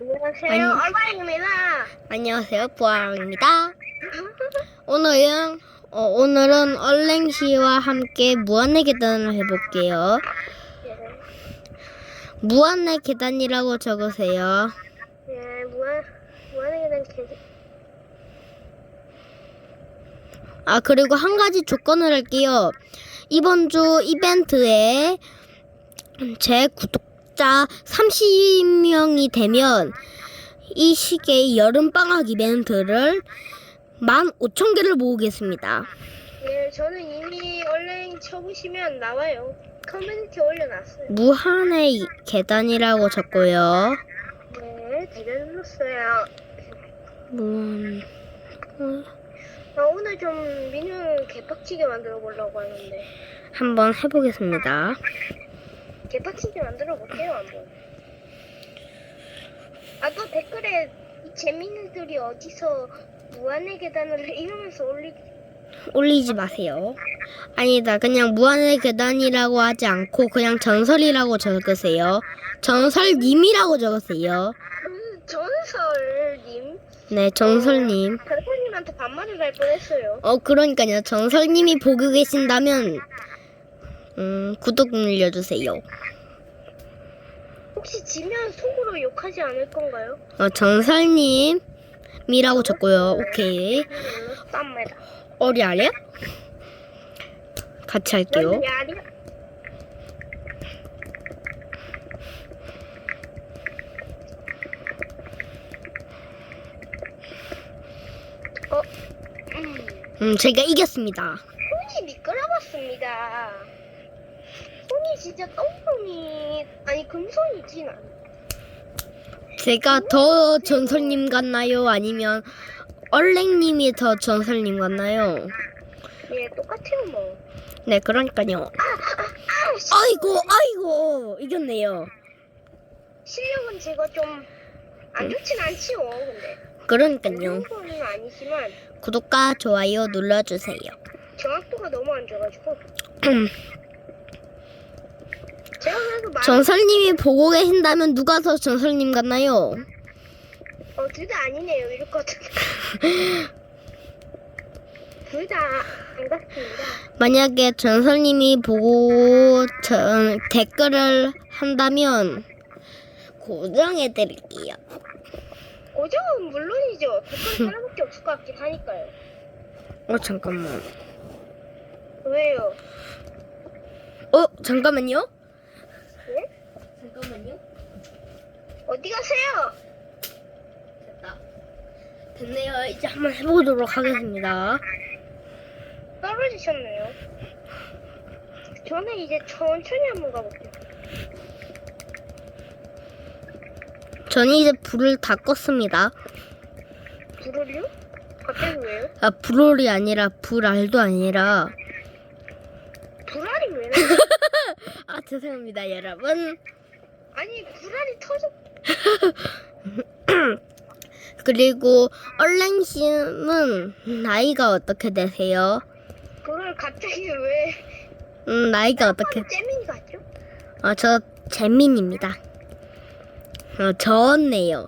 안녕하세요. 아니. 얼마입니다. 안녕하세요, 부아입니다. 오늘은 어, 오늘은 얼랭 씨와 함께 무한의 계단을 해볼게요. 무한의 계단이라고 적으세요. 예, 무한 무한의 계단 계속. 아 그리고 한 가지 조건을 할게요. 이번 주 이벤트에 제 구독 자 30명이 되면 이 시기의 여름방학 이벤트를 15,000개를 모으겠습니다. 예, 저는 이미 얼랭 쳐보시면 나와요. 커뮤니티 올려놨어요. 무한의 이- 계단이라고 적고요. 네, 대변 눌렀어요. 무한 어, 나 오늘 좀 민우 개빡치게 만들어 보려고 하는데 한번 해보겠습니다. 개빡치게 만들어 볼게요 한번. 아또 댓글에 이 재밌는들이 어디서 무한의 계단을 이러면서 올리 올리지 마세요. 아니다, 그냥 무한의 계단이라고 하지 않고 그냥 전설이라고 적으세요. 전설님이라고 적으세요. 그 전설님 네, 전설님. 전설님한테 반말을 할 뻔했어요. 어, 그러니까요. 전설님이 보고 계신다면, 음, 구독 눌러주세요. 혹시 지면 속으로 욕하지 않을 건가요? 어, 전설님이라고 적고요. 오케이. 눌렀답니다. 어리 아래? 같이 할게요. 뭔 야리? 어, 음, 음, 제가 이겼습니다. 손이 미끄러웠습니다. 손이 진짜 똥손이 아니 금손이지 나. 제가 더 전설님 같나요? 아니면 얼랭님이 더 전설님 같나요? 예, 똑같아요 뭐. 네, 그러니까요. 아, 씨. 아이고, 아이고, 이겼네요. 실력은 제가 좀 안 좋진 않지요, 근데. 그러니까요. 아니지만 구독과 좋아요 눌러주세요. 정확도가 너무 안 좋아가지고. 제가 그래서 말, 전설님이 보고 계신다면 누가 더 전설님 같나요? 어, 둘 다 아니네요, 이럴 것 같은데. 둘다안 같습니다. 만약에 전설님이 보고 전, 댓글을 한다면 고정해 드릴게요. 고정은 물론이죠. 댓글 하나밖에 없을 것 같긴 하니까요. 어 잠깐만. 왜요? 어 잠깐만요. 네? 잠깐만요. 어디 가세요? 됐다. 됐네요. 이제 한번 해보도록 하겠습니다. 떨어지셨네요. 저는 이제 천천히 한번 가볼게요. 저는 이제 불을 다 껐습니다. 불을요? 갑자기 왜요? 아 불올이 아니라 불알도 아니라 불알이 왜 나? 아 죄송합니다 여러분. 아니 불알이 터져. 그리고 얼랭 씨는 나이가 어떻게 되세요? 그걸 갑자기 왜? 음 나이가 어떻게? 잼민 같죠? 아저 재민입니다. 어 저었네요.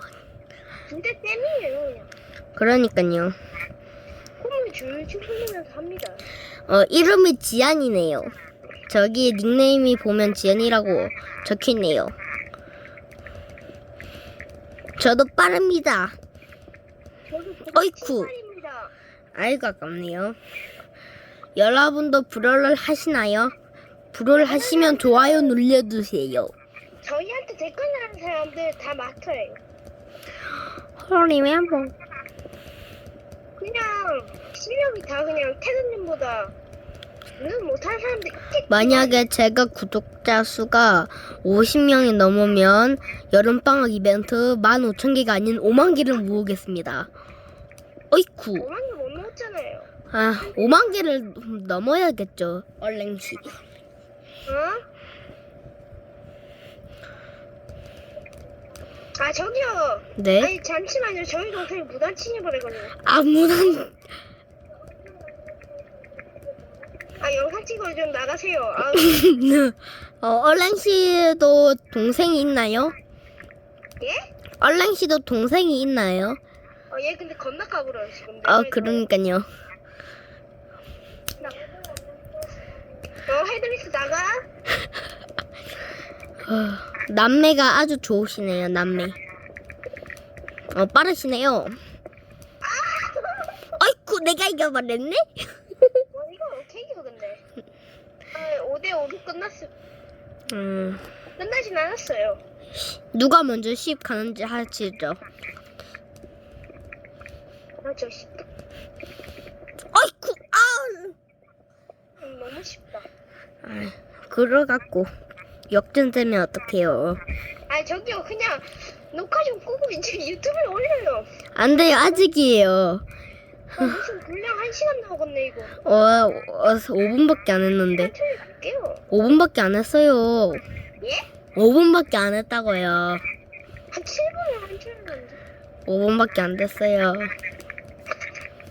근데 잼이에요 그냥. 그러니까요. 콧물 줄줄 흘리면서 합니다. 어 이름이 지안이네요. 저기 닉네임이 보면 지안이라고 적혀있네요. 저도 빠릅니다. 어이쿠. 아이고 아깝네요. 여러분도 불어를 하시나요? 불어를 하시면 좋아요 눌러주세요. 저희한테 댓글 다는 사람들 다 마스터예요. 헐리면 한번 그냥 실력이 다 그냥 태근님보다 못하는 사람들 있겠지. 만약에 제가 구독자 수가 50명이 넘으면 여름방학 이벤트 15,000개가 아닌 5만 개를 모으겠습니다. 어이쿠. 5만 개못 넣었잖아요. 아, 5만 개를 넘어야겠죠. 얼랭시. 어? 아 저기요. 네. 아니 잠시만요. 저희 동생이 무단 침입을 해거든요. 아무런 아 찍어 좀 나가세요. 아, 어, 얼랭 씨도 동생이 있나요? 예? 얼랭 씨도 동생이 있나요? 어, 얘 근데 겁나 까불어요 지금. 아, 그러니까요. 어, 헤드리스 나가. 어, 남매가 아주 좋으시네요, 남매. 어, 빠르시네요. 아이쿠, 내가 이겨버렸네? 와 이거 어떻게 이겨 근데. 아, 5대 5로 끝났어. 음, 끝나진 않았어요. 누가 먼저 10 가는지 하시죠. 아저 씨. 아이쿠, 아! 음, 너무 쉽다. 아이, 그러갖고 역전 되면 어떡해요. 아 저기요 그냥 녹화 좀 끄고 이제 유튜브에 올려요. 안 돼요, 아직이에요. 아, 무슨 분량 1 시간 나오겠네 이거. 어, 어 5분밖에 안 했는데. 천천히 갈게요. 5분밖에 안 했어요. 예? 5분밖에 안 했다고요. 한 7분을 한줄 알았는데. 5분밖에 안 됐어요.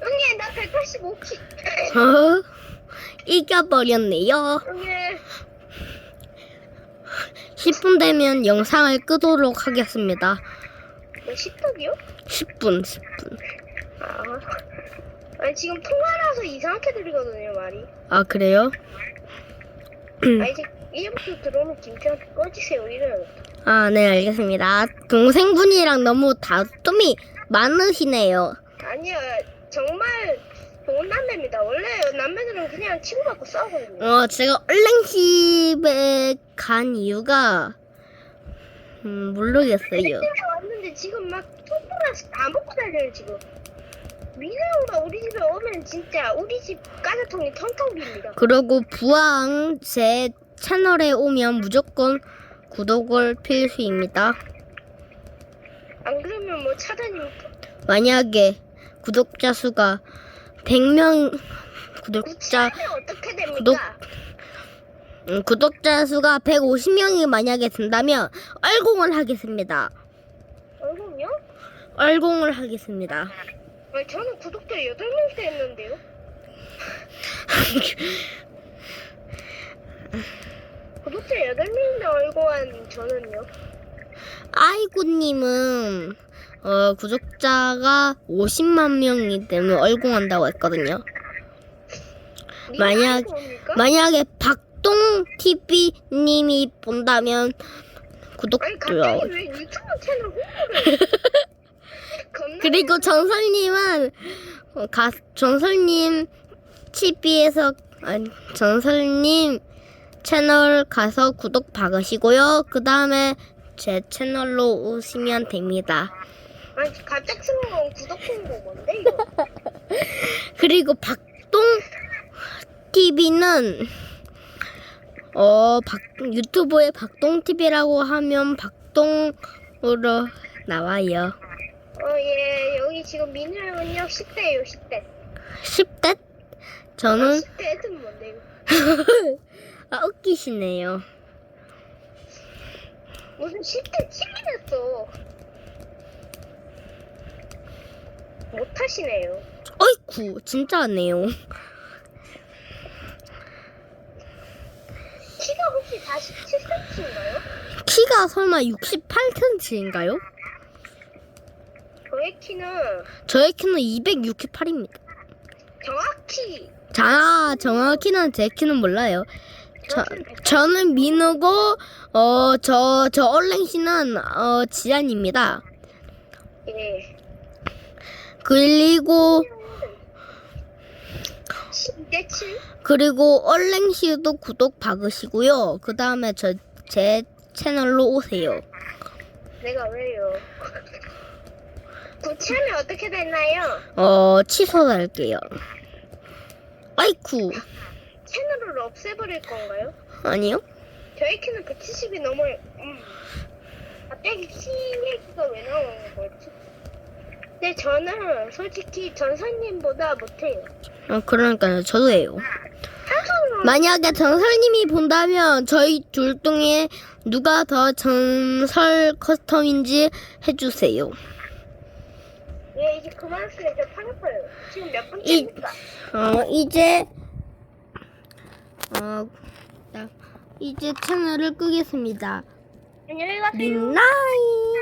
응애 나 185키. 어? 이겨버렸네요. 응애 10분 되면 영상을 끄도록 하겠습니다. 너 십덕이요? 10분, 10분. 아. 아니 지금 통화라서 이상하게 들리거든요 말이. 아, 그래요? 아 이제 이제부터 들어오면 김치한테 꺼지세요 이래야겠다. 아, 네, 알겠습니다. 동생분이랑 너무 다툼이 많으시네요. 아니요 정말 좋은 남매입니다. 원래 남매들은 그냥 치고받고 싸우거든요. 어, 제가 얼랭집에 간 이유가, 음, 모르겠어요. 왔는데 지금 막 톡톡해서 다 먹고 다녀요 지금. 민호가 우리 집에 오면 진짜 우리 집 가스통이 텅텅 빕니다. 그리고 부왕 제 채널에 오면 무조건 구독을 필수입니다. 안 그러면 뭐 차단입니까? 만약에 구독자 수가 100명 구독자 어떻게 됩니까? 구독- 음, 구독자 수가 150명이 만약에 된다면 얼공을 하겠습니다. 얼굴요? 얼공을 하겠습니다. 아니 저는 구독자 8명째 했는데요. 구독자 8명인데 얼굴한 저는요. 아이고님은 어, 구독자가 50만 명이기 때문에 얼공한다고 했거든요. 만약-? 만약에 박동 TV님이 본다면 아니 구독자 갑자기 왜 유튜브 채널 홍보를 그리고 전설님은 어, 가 전설님 TV에서 아니 전설님 채널 가서 구독 박으시고요. 그 다음에 제 채널로 오시면 됩니다. 아니 갑작스러운 구독 홍보 뭔데 이거 그리고 박동 TV는 어 박, 유튜브에 박동 TV라고 하면 박동으로 나와요. 어 예 여기 지금 민우 형은요 10대예요 10대 10대? 저는 10대 애들 뭔데 이거 아, 웃기시네요. 무슨 10대 팀이 됐어 못하시네요 어이쿠, 진짜네요. 키가 혹시 47cm인가요? 키가 설마 68cm인가요? 저의 키는 저의 키는 268입니다. 정확히 자, 정확히는 제 키는 몰라요. 저, 저는 100 저는 민우고, 어, 저, 저 얼랭 씨는, 어, 지안입니다. 예 그리고, 10대 7? 그리고 얼랭 씨도 구독 박으시고요. 그 다음에 저, 제 채널로 오세요. 내가 왜요? 구치하면 어떻게 됐나요? 어, 취소할게요. 아이쿠. 채널을 없애버릴 건가요? 아니요? 저희 키는 170이 넘어요. 음. 갑자기 키 얘기가 왜 나오는 거지? 근데 저는 솔직히 전선님보다 못해요. 어, 그러니까요. 저도 해요. 한손으로 만약에 전설님이 본다면 저희 둘 중에 누가 더 전설 커스텀인지 해주세요. 예, 이제 그만 쓰니까 파겠어요. 지금 몇 이- 분째입니까? 어, 이제, 어, 나- 이제 채널을 끄겠습니다. 안녕히 가세요. 민나이.